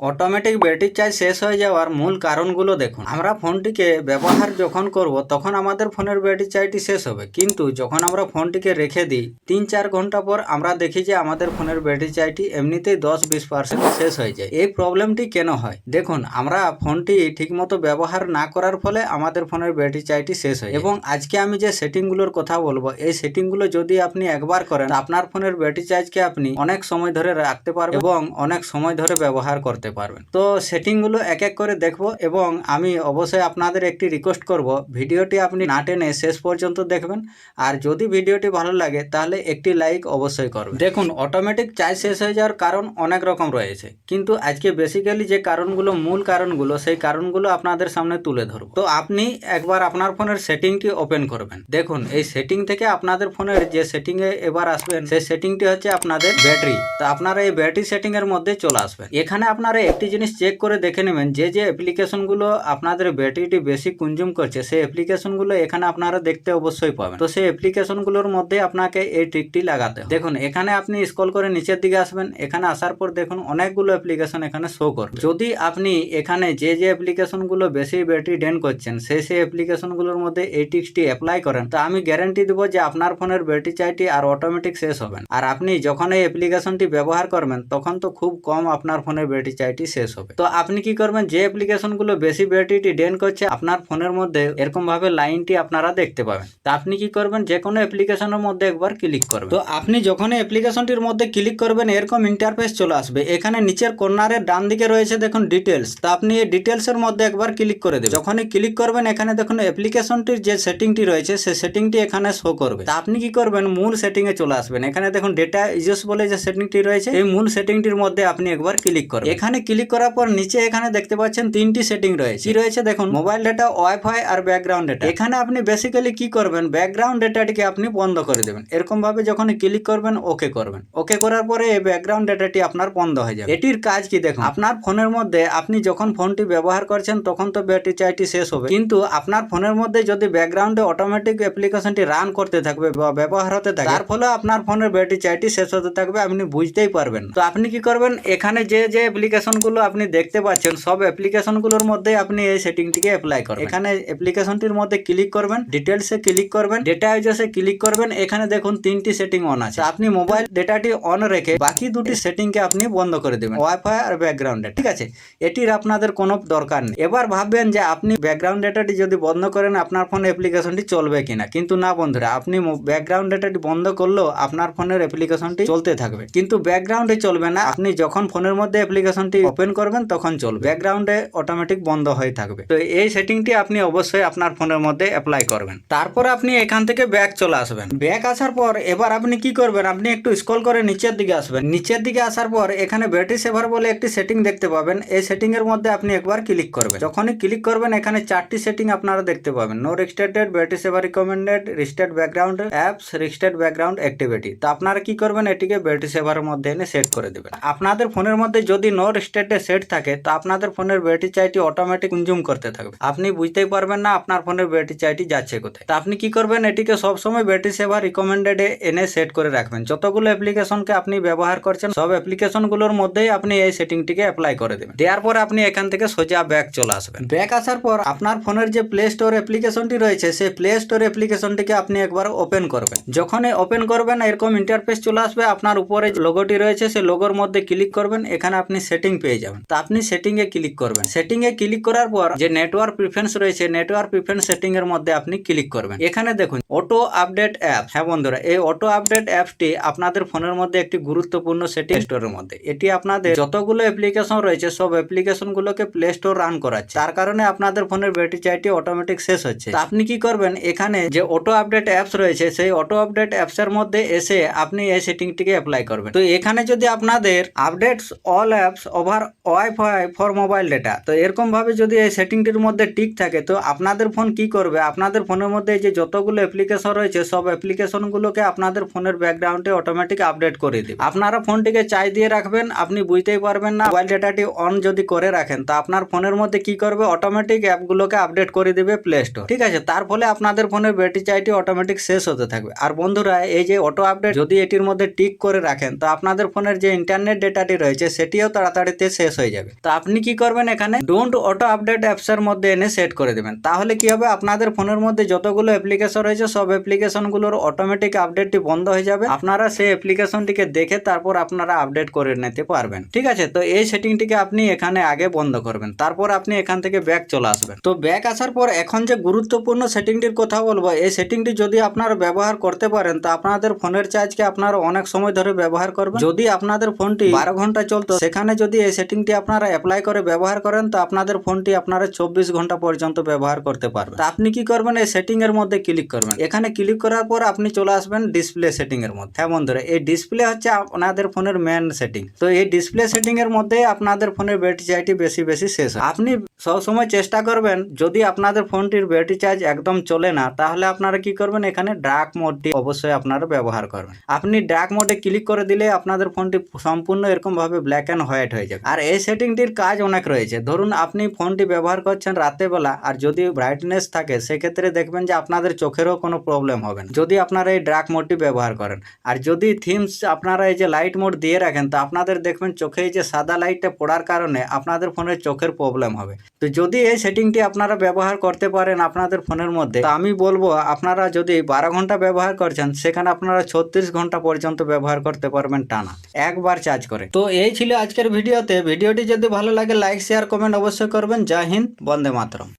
Automatic battery charge শেষ হয়ে যাওয়ার মূল কারণগুলো দেখুন। আমরা ফোনটিকে ব্যবহার যখন করব, তখন আমাদের ফোনের ব্যাটারি চার্জটি শেষ হবে। কিন্তু যখন আমরা ফোনটিকে রেখে দিই তিন চার ঘণ্টা পর আমরা দেখি যে আমাদের ফোনের ব্যাটারি চার্জটি এমনিতেই দশ বিশ পার্সেন্ট শেষ হয়ে যায়। এই প্রবলেমটি কেন হয়? দেখুন, আমরা ফোনটি ঠিকমতো ব্যবহার না করার ফলে আমাদের ফোনের ব্যাটারি চার্জটি শেষ হয় এবং আজকে আমি যে সেটিংগুলোর কথা বলব, এই সেটিংগুলো যদি আপনি একবার করেন, আপনার ফোনের ব্যাটারি চার্জকে আপনি অনেক সময় ধরে রাখতে পারবেন এবং অনেক সময় ধরে ব্যবহার করতে পারবেন। তো সেটিংগুলো এক এক করে দেখব এবং আমি অবশ্যই আপনাদের একটি রিকোয়েস্ট করব। ভিডিওটি আপনি না টেনে শেষ পর্যন্ত দেখবেন। আর যদি ভিডিওটি ভালো লাগে, তাহলে একটি লাইক অবশ্যই করবেন। দেখুন অটোমেটিক চার্জ শেষ হয়ে যাওয়ার কারণ অনেক রকম রয়েছে। কিন্তু আজকে বেসিক্যালি যে কারণগুলো, মূল কারণগুলো, সেই কারণগুলো আপনাদের সামনে তুলে ধরবো। তো আপনি একবার আপনার ফোনের সেটিংটি ওপেন করবেন। দেখুন, এই সেটিং থেকে আপনাদের ফোনের যে সেটিংয়ে এবার আসবেন, সেই সেটিংটি হচ্ছে আপনাদের ব্যাটারি। তো আপনারা এই ব্যাটারি সেটিং এর মধ্যে চলে আসবেন। এখানে আপনারা একটি জিনিস চেক করে দেখে নেবেন, যে যে অ্যাপ্লিকেশনগুলো আপনাদের ব্যাটারিটি বেশি কনজিউম করছে, সেই অ্যাপ্লিকেশনগুলো এখানে আপনারা দেখতে অবশ্যই পাবেন। তো সেই অ্যাপ্লিকেশনগুলোর মধ্যে আপনাকে এই ট্রিকটি লাগাতে দেখুন, এখানে আপনি স্কল করে নিচের দিকে আসবেন। এখানে আসার পর দেখুন, অনেকগুলো অ্যাপ্লিকেশন এখানে শো করবে। যদি আপনি এখানে যে যে অ্যাপ্লিকেশনগুলো বেশি ব্যাটারি ড্রেন করছেন, সেই সেই অ্যাপ্লিকেশনগুলোর মধ্যে এই ট্রিক্সটি অ্যাপ্লাই করেন, তো আমি গ্যারেন্টি দেবো যে আপনার ফোনের ব্যাটারি চাইটি আর অটোমেটিক শেষ হবেন আর আপনি যখন এই অ্যাপ্লিকেশনটি ব্যবহার করবেন, তখন তো খুব কম আপনার ফোনের ব্যাটারি চার্জটি শেষ হবে। তো আপনি কি করবেন? যে অ্যাপ্লিকেশনগুলো বেশি ব্যাটারিটি ড্রেন করছে, আপনার ফোনের মধ্যে এরকম ভাবে লাইনটি আপনারা দেখতে পাবেন। তো আপনি কি করবেন? যে কোনো অ্যাপ্লিকেশনের মধ্যে একবার ক্লিক করবেন। তো আপনি যখন অ্যাপ্লিকেশনটির মধ্যে ক্লিক করবেন, এরকম ইন্টারফেস চলে আসবে। এখানে নিচের কর্নারের ডান দিকে রয়েছে দেখুন ডিটেলস তো আপনি এই ডিটেলসের মধ্যে একবার ক্লিক করে দেবেন। যখনই ক্লিক করবেন, এখানে দেখুন অ্যাপ্লিকেশনটির যে সেটিংটি রয়েছে সেই সেটিংটি এখানে শো করবে। তা আপনি কি করবেন? মূল সেটিং এ চলে আসবেন। এখানে দেখুন ডেটা ইউজ বলে যে সেটিংটি রয়েছে, এই মূল সেটিংটির মধ্যে আপনি একবার ক্লিক করবেন। এখানে ক্লিক করার পর নিচে এখানে দেখতে পাচ্ছেন তিনটি সেটিং রয়েছে। কি রয়েছে দেখুন? মোবাইল ডেটা ওয়াইফাই আর ব্যাকগ্রাউন্ড ডেটা এখানে আপনি বেসিক্যালি কি করবেন? ব্যাকগ্রাউন্ড ডেটাটিকে আপনি বন্ধ করে দেবেন। এরকম ভাবে যখন ক্লিক করবেন ওকে করবেন। ওকে করার পরে এই ব্যাকগ্রাউন্ড ডেটাটি আপনার বন্ধ হয়ে যাবে। এটির কাজ কি দেখুন? আপনার ফোনের মধ্যে আপনি যখন ফোনটি ব্যবহার করছেন, তখন তো ব্যাটারি চার্জটি শেষ হবে। কিন্তু আপনার ফোনের মধ্যে যদি ব্যাকগ্রাউন্ডে অটোমেটিক অ্যাপ্লিকেশনটি রান করতে থাকবে বা ব্যবহার হতে থাকবে তার ফলে আপনার ফোনের ব্যাটারি চার্জটি শেষ হতে থাকবে, আপনি বুঝতেই পারবেন তো আপনি কি করবেন? এখানে যে যে অ্যাপ্লিকেশনগুলো আপনি দেখতে পাচ্ছেন, সব অ্যাপ্লিকেশনগুলোর মধ্যে আপনি এই সেটিংটিকে অ্যাপ্লাই করবেন। এখানে অ্যাপ্লিকেশনটির মধ্যে ক্লিক করবেন ডিটেলসে ক্লিক করবেন ডেটা ইউজেসে ক্লিক করবেন, এখানে দেখুন তিনটি সেটিং অন আছে। আপনি মোবাইল ডেটাটি অন রেখে বাকি দুটি সেটিংকে আপনি বন্ধ করে দেবেন ওয়াইফাই আর ব্যাকগ্রাউন্ডে ঠিক আছে? এটির আপনাদের কোনো দরকার নেই। এবার ভাববেন যে আপনি ব্যাকগ্রাউন্ড ডেটাটি যদি বন্ধ করেন, আপনার ফোনে অ্যাপ্লিকেশনটি চলবে কিনা? কিন্তু না বন্ধুরা, আপনি ব্যাকগ্রাউন্ড ডেটাটি বন্ধ করলেও আপনার ফোনের অ্যাপ্লিকেশনটি চলতে থাকবে। কিন্তু ব্যাকগ্রাউন্ডে চলবে না। আপনি যখন ফোনের মধ্যে অ্যাপ্লিকেশনটি ওপেন করবেন, তখন চলবে। ব্যাকগ্রাউন্ডে অটোমেটিক বন্ধ হয়ে থাকবে। তো এই সেটিংটি আপনি অবশ্যই আপনার ফোনের মধ্যে অ্যাপ্লাই করবেন। তারপর আপনি এখান থেকে ব্যাক চলে আসবেন। ব্যাক আসার পর এবার আপনি কি করবেন, আপনি একটু স্ক্রল করে নিচের দিকে আসবেন। নিচের দিকে আসার পর এখানে ব্যাটারি সেভার বলে একটি সেটিং দেখতে পাবেন। এই সেটিং এর মধ্যে আপনি একবার ক্লিক করবেন। যখনই ক্লিক করবেন, এখানে চারটি সেটিং আপনারা দেখতে পাবেন। No restricted battery saver recommended restricted background apps restricted background activity তো আপনারা কি করবেন, এটিকে ব্যাটারি সেভারের মধ্যে এনে সেট করে দেবেন। আপনাদের ফোনের মধ্যে যদি নো রেস্টেডে সেট থাকে, তো আপনাদের ফোনের ব্যাটারি চাইটি অটোমেটিক কনজিউম করতে থাকবে। আপনি বুঝতেই পারবেন না আপনার ফোনের ব্যাটারি চাইটি যাচ্ছে কোথায়। তো আপনি কি করবেন? এটিকে সবসময় ব্যাটারি সেভার রিকমেন্ডেড এনে সেট করে রাখবেন। যতগুলো অ্যাপ্লিকেশনকে আপনি ব্যবহার করছেন, সব অ্যাপ্লিকেশনগুলোর মধ্যেই আপনি এই সেটিংটিকে অ্যাপ্লাই করে দেবেন। দেওয়ার পর আপনি এখান থেকে সোজা ব্যাক চলে আসবেন। ব্যাক আসার পর আপনার ফোনের যে প্লে স্টোর অ্যাপ্লিকেশনটি রয়েছে, সেই প্লে স্টোর অ্যাপ্লিকেশনটিকে আপনি একবার ওপেন করবেন। যখন ওপেন করবেন, এরকম ইন্টারফেস চলে আসবে। আপনার উপরে লোগোটি রয়েছে, সেই লোগোর মধ্যে ক্লিক করবেন। এখানে আপনি সেটিং পেয়ে যাবেন। তা আপনি সেটিং এ ক্লিক করবেন। সেটিং এ ক্লিক করার পর যে নেটওয়ার্ক প্রিফারেন্স রয়েছে নেটওয়ার্ক প্রিফারেন্স সেটিং এর মধ্যে আপনি ক্লিক করবেন। এখানে দেখুন অটো আপডেট অ্যাপ হ্যাঁ বন্ধুরা, এই অটো আপডেট অ্যাপটি আপনাদের ফোনের মধ্যে একটি গুরুত্বপূর্ণ সেটিং স্টোরের মধ্যে। এটি আপনাদের যতগুলো অ্যাপ্লিকেশন রয়েছে, সব অ্যাপ্লিকেশন গুলোকে প্লে স্টোর রান করাচ্ছে। তার কারণে আপনাদের ফোনের ব্যাটারি চাইটি অটোমেটিক শেষ হচ্ছে। আপনি কি করবেন? এখানে যে অটো আপডেট অ্যাপস রয়েছে, সেই অটো আপডেট অ্যাপস এর মধ্যে এসে আপনি এই সেটিংটিকে অ্যাপ্লাই করবেন। তো এখানে যদি আপনাদের updates all apps over wifi for mobile data তো এরকম ভাবে যদি এই সেটিংটির মধ্যে টিক থাকে, তো আপনাদের ফোন কি করবে? আপনাদের ফোনের মধ্যে যে যতগুলো অ্যাপ্লিকেশন রয়েছে, সব অ্যাপ্লিকেশনগুলোকে আপনাদের ফোনের ব্যাকগ্রাউন্ডে অটোমেটিক আপডেট করে দিবে। আপনারা ফোনটিকে চাই দিয়ে রাখবেন, আপনি বুঝতেই পারবেন না মোবাইল ডেটাটি অন যদি করে রাখেন, তো আপনার ফোনের মধ্যে কি করবে? অটোমেটিক অ্যাপগুলোকে আপডেট করে দিবে প্লে স্টোর ঠিক আছে? তার ফলে আপনাদের ফোনের ব্যাটারি চাইটি অটোমেটিক শেষ হতে থাকবে। আর বন্ধুরা, এই যে অটো আপডেট যদি এটির মধ্যে টিক করে রাখেন, তো আপনাদের ফোনের যে ইন্টারনেট ডেটাটি রয়েছে, সেটিও তাড়াতাড়ি ঘড়িতে শেষ হয়ে যাবে। তো আপনি কি করবেন এখানে? ডোন্ট অটো আপডেট অ্যাপসের মধ্যে এনে সেট করে দেবেন। তাহলে কি হবে? আপনাদের ফোনের মধ্যে যতগুলো অ্যাপ্লিকেশন রয়েছে, সব অ্যাপ্লিকেশনগুলোর অটোমেটিক আপডেটটি বন্ধ হয়ে যাবে। আপনারা সেই অ্যাপ্লিকেশনটিকে দেখে তারপর আপনারা আপডেট করে নিতে পারবেন। ঠিক আছে? তো এই সেটিংটিকে আপনি এখানে আগে বন্ধ করবেন। তারপর আপনি এখান থেকে ব্যাক চলে আসবেন। তো ব্যাক আসার পর এখন যে গুরুত্বপূর্ণ সেটিংটির কথা বলব, এই সেটিংটি যদি আপনারা ব্যবহার করতে পারেন, তো আপনাদের ফোনের চার্জকে আপনারা অনেক সময় ধরে ব্যবহার করবেন। যদি আপনাদের ফোনটি বারো ঘণ্টা চলতো, সেখানে যদি এই সেটিংটি আপনারা অ্যাপ্লাই করে ব্যবহার করেন, তো আপনাদের ফোনটি আপনারা চব্বিশ ঘণ্টা পর্যন্ত ব্যবহার করতে পারবেন। তা আপনি কি করবেন, এই সেটিং এর মধ্যে ক্লিক করবেন। এখানে ক্লিক করার পর আপনি চলে আসবেন ডিসপ্লে সেটিং এর মধ্যে। হ্যাঁ বন্ধুরা, এই ডিসপ্লে হচ্ছে আপনাদের ফোনের মেন সেটিং তো এই ডিসপ্লে সেটিং এর মধ্যে আপনাদের ফোনের ব্যাটারি চার্জটি বেশি বেশি শেষ আপনি সবসময় চেষ্টা করবেন, যদি আপনাদের ফোনটির ব্যাটারি চার্জ একদম চলে না, তাহলে আপনারা কি করবেন, এখানে ডার্ক মোডটি অবশ্যই আপনারা ব্যবহার করবেন। আপনি ডার্ক মোডে ক্লিক করে দিলে আপনাদের ফোনটি সম্পূর্ণ এরকম ভাবে ব্ল্যাক অ্যান্ড হোয়াইট হয়ে যাবে আর এই সেটিংটির কাজ অনেক রয়েছে। ধরুন, আপনি ফোনটি ব্যবহার করছেন রাতে বেলা আর যদি ব্রাইটনেস থাকে, সেক্ষেত্রে দেখবেন যে আপনাদের চোখেরও কোনো প্রবলেম হবে না। যদি আপনারা এই ডার্ক মোডটি ব্যবহার করেন আর যদি থিমস আপনারা এই যে লাইট মোড দিয়ে রাখেন, তো আপনাদের দেখবেন চোখে এই যে সাদা লাইটটা পড়ার কারণে আপনাদের ফোনের চোখের প্রবলেম হবে। তো যদি এই সেটিংটি আপনারা ব্যবহার করতে পারেন আপনাদের ফোনের মধ্যে, তো আমি বলব আপনারা যদি বারো ঘণ্টা ব্যবহার করছেন, সেখানে আপনারা ছত্রিশ ঘণ্টা পর্যন্ত ব্যবহার করতে পারবেন টানা, একবার চার্জ করে। তো এই ছিল আজকের ভিডিওতে ভিডিওটি যদি ভালো লাগে লাইক শেয়ার কমেন্ট অবশ্যই করবেন। জয় হিন্দ বন্দে মাতরম।